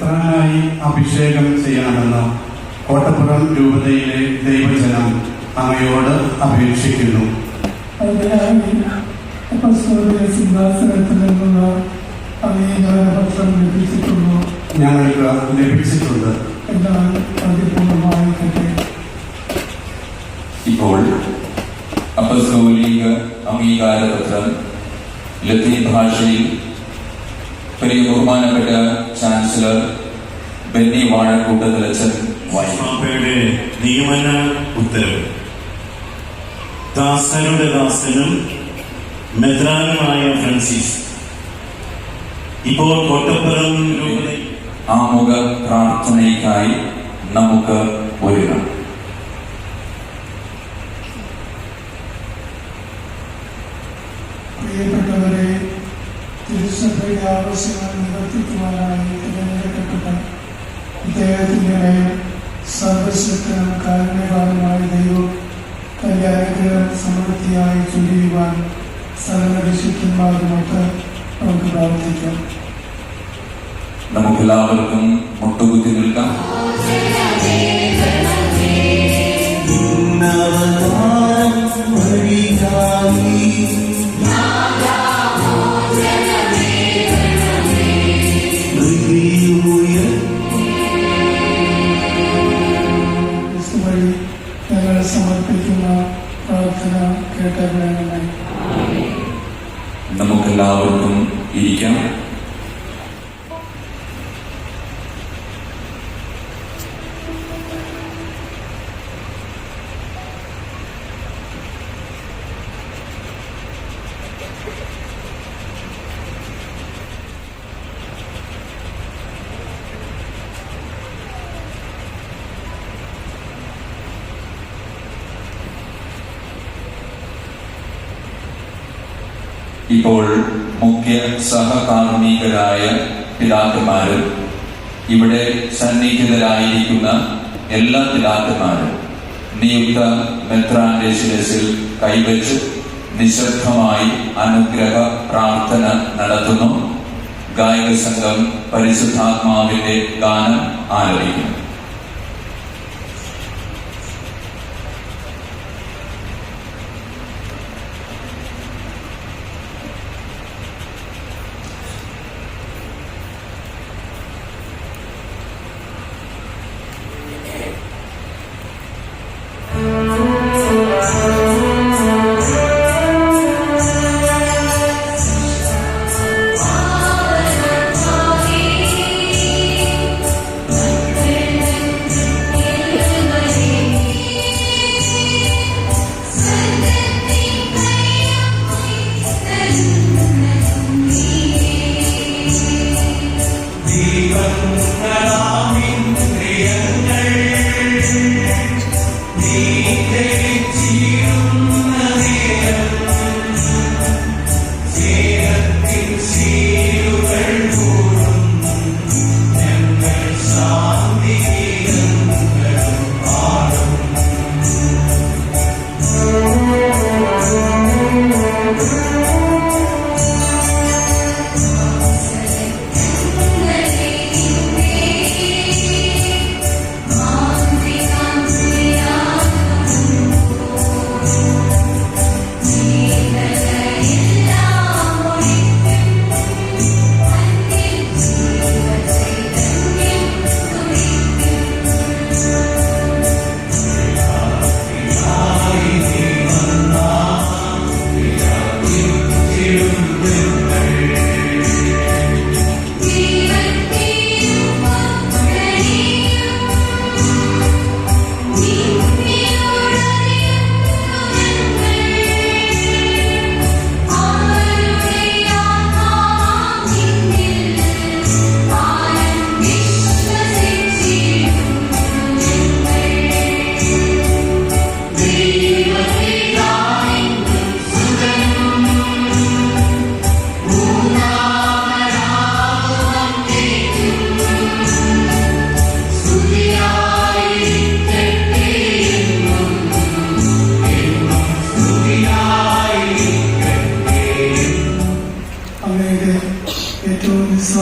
മെത്രാനായി അഭിഷേകം ചെയ്യണമെന്ന് കോട്ടപ്പുറം രൂപതയിലെ ദൈവജനം അങ്ങയോട് അപേക്ഷിക്കുന്നു. ഞങ്ങൾക്ക് ലഭിച്ചിട്ടുണ്ട്. ഇപ്പോൾ അപ്പസ്തോലിക അംഗീകാരപത്രം ലത്തീൻ ഭാഷയിൽ ബഹുമാനപ്പെട്ട ചാൻസലർ കൂട്ടത്തിൽ വാഴക്കൂട്ടത്തിലച്ചൻ വായിപ്പയുടെ നിയമന ഉത്തരവ്. ദാസനുടെ ദാസനും മെദ്രാനുമായ ഫ്രാൻസിസ്. ഇപ്പോൾ കൊട്ടപ്പുറം ആമുഖ പ്രാർത്ഥനയ്ക്കായി നമുക്ക് ഒരുങ്ങാം. സമൃദ്ധിയായി ചൊരിയുവാൻ സകല വിശുദ്ധന്മാരുമൊത്ത് നമുക്ക് പ്രാർത്ഥിക്കാം. നമുക്കെല്ലാവർക്കും മുട്ടുകുത്തി നിൽക്കാം. ഇപ്പോൾ മുഖ്യ സഹകാർമ്മികരായ പിതാക്കന്മാരും ഇവിടെ സന്നിഹിതരായിരിക്കുന്ന എല്ലാ പിതാക്കന്മാരും നിയുക്ത മെത്രാന്റെ ശിരസിൽ കൈവച്ച് നിശബ്ദമായി അനുഗ്രഹ പ്രാർത്ഥന നടത്തുന്നു. ഗായക സംഘം പരിശുദ്ധാത്മാവിന്റെ ഗാനം ആലപിക്കുന്നു.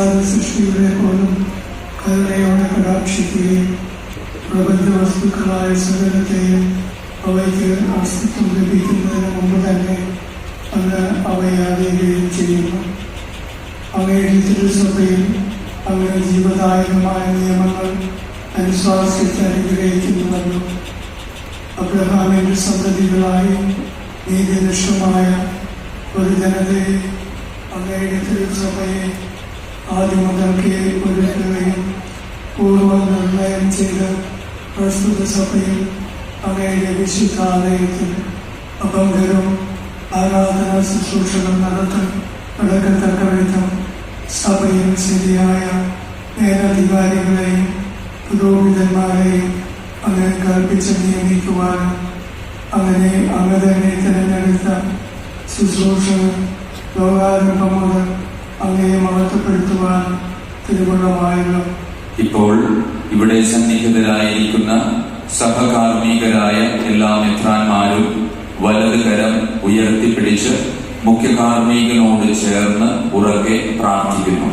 നിസ്സാര സൃഷ്ടികളെ പോലും കരുണയോടെ കടാക്ഷിക്കുകയും പ്രപഞ്ച വസ്തുക്കളായ സകലത്തെയും അവയ്ക്ക് അസ്തിത്വം ലഭിക്കുന്നതിന് മുമ്പ് തന്നെ അങ്ങ് അവയെ അറിയുകയും ചെയ്യുന്നു. അങ്ങയുടെ തിരുസഭയിൽ അങ്ങയുടെ ജീവദായകമായ നിയമങ്ങൾ അനുശാസിച്ച് അനുഗ്രഹിക്കുന്നുവല്ലോ. അബ്രഹാമിന്റെ സന്തതികളായി നീതിനിഷ്ഠമായ ഒരു ജനതയെ അങ്ങയുടെ തിരുസഭയെ ആദ്യം മുതൽക്കേ ഒരുക്കുകയും പൂർവ നിർണയം ചെയ്ത് പ്രസ്തുത സഭയിൽ അങ്ങയുടെ വിശുദ്ധാലയത്തിൽ അപങ്കരവും ആരാധന ശുശ്രൂഷകൾ നടത്താൻ നടക്കത്തക്ക വിധം സഭയിൽ ശരിയായ മേലധികാരികളെയും പുരോഹിതന്മാരെയും അങ്ങനെ കൽപ്പിച്ച് നിയമിക്കുവാനും അങ്ങനെ അങ്ങനെ തിരഞ്ഞെടുത്ത ശുശ്രൂഷകൾ ലോകാരംഭം മുതൽ അങ്ങയെ മഹത്വപ്പെടുത്തുവാൻ തിരുവള്ളമായല്ലോ ഇപ്പോൾ ഇവിടെ സന്നിഹിതരായിരിക്കുന്ന സഹകാർമ്മികരായ എല്ലാ മിത്രാന്മാരും വലത് കരം ഉയർത്തിപ്പിടിച്ച് മുഖ്യ കാർമ്മികനോട് ചേർന്ന് ഉറക്കെ പ്രാർത്ഥിക്കുന്നു.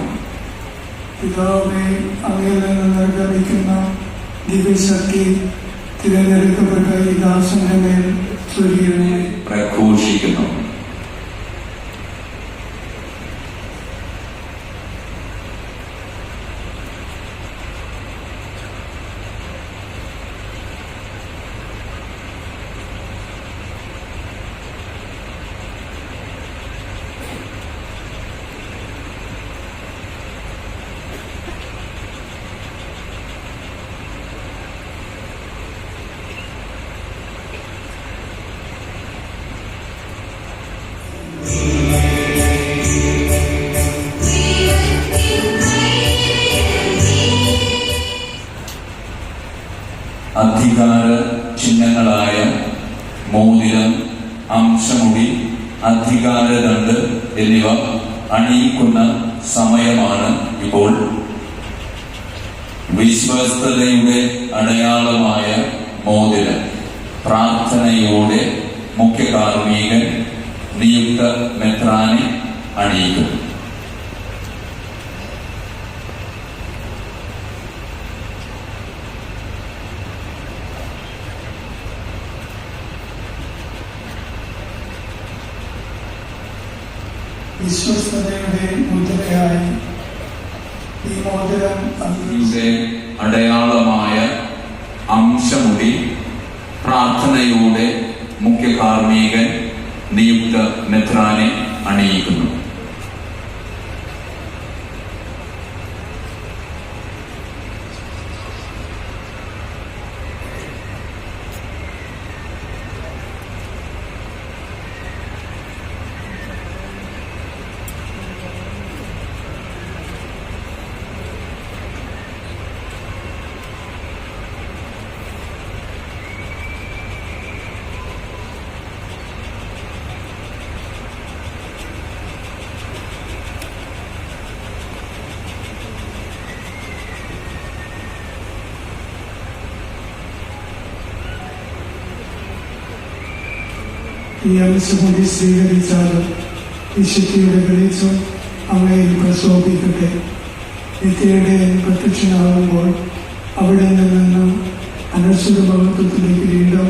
പിതാവെ അങ്ങയിൽ നിന്ന് ദിവ്യശക്തി തിരഞ്ഞെടുക്കപ്പെട്ട ഈ ദാസന്റെ മേൽ പ്രഘോഷിക്കുന്നു. അധികാര ചിഹ്നങ്ങളായ മോതിരം അംശമുടി അധികാരദണ്ഡ് എന്നിവ അണിയിക്കുന്ന സമയമാണ് ഇപ്പോൾ വിശ്വസ്തതയുടെ അടയാളമായ മോതിരം. പ്രാർത്ഥനയോടെ മുഖ്യ കാർമ്മികൻ നിയുക്ത മെത്രാനെ അണിയിക്കും. വിശ്വസ്തതയുടെ മുദ്രയായി ഈ മോതിരം അടയാളമായ അംശമുടി പ്രാർത്ഥനയോടെ മുഖ്യ കാർമ്മികൻ നിയുക്ത മെത്രാനെ അണിയിക്കുന്നു. ഈ അംശമുടി സ്വീകരിച്ചാലും വിശുദ്ധിയുടെ വെളിച്ചം അങ്ങയിൽ പ്രശോഭിക്കട്ടെ നിത്യയുടെ പ്രത്യക്ഷനാകുമ്പോൾ അവിടെ നിന്നും അനശ്വര മഹത്വത്തിന്റെ വീണ്ടും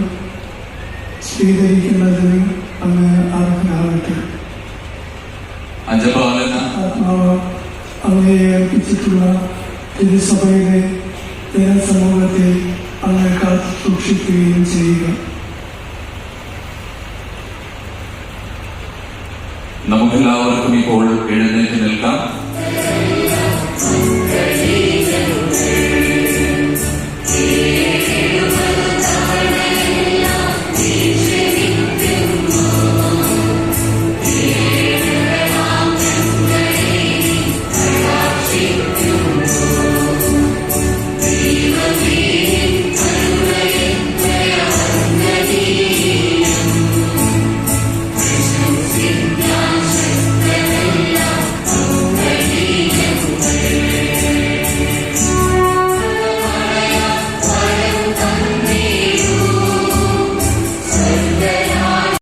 സ്വീകരിക്കുന്നതിന് അങ്ങ് അർഹനാകട്ടെ ആത്മാവ് അങ്ങയെ ഏൽപ്പിച്ചിട്ടുള്ള തിരുസഭയുടെ ജനസമൂഹത്തെ അങ്ങ് കാത്തു സൂക്ഷിക്കുകയും ചെയ്യുക നമുക്കെല്ലാവർക്കും ഇപ്പോൾ എഴുന്നേറ്റ് നിൽക്കാം.